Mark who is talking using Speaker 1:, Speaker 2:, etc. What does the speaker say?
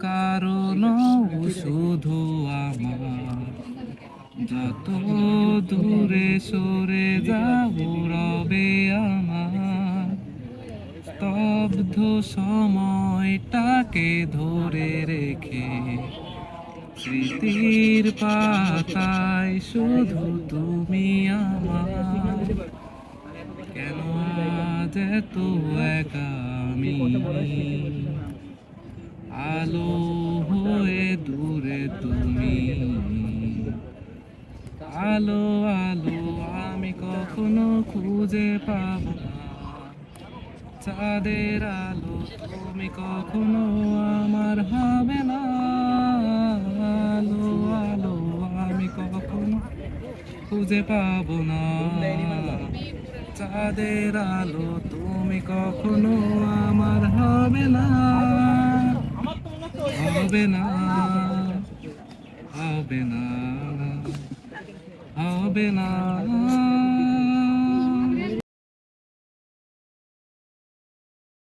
Speaker 1: কারণ শুধু আমার। যত দূরে সরে যাও রবে আমার। স্তব্ধ সময়টাকে ধরে রেখে স্মৃতির পাতায় শুধু তুমি আমার। কেন আজ এত একা আমি আলো হয়ে দূরে তুমি। আলো আলো, আমি কখনো খুঁজে পাব না। চাঁদের আলো, তুমি কখনো আমার হবে না। আলো আলো, আমি কখনো খুঁজে পাব না। চাঁদের আলো, তুমি কখনো আমার হবে না হবে না হবে না হবে না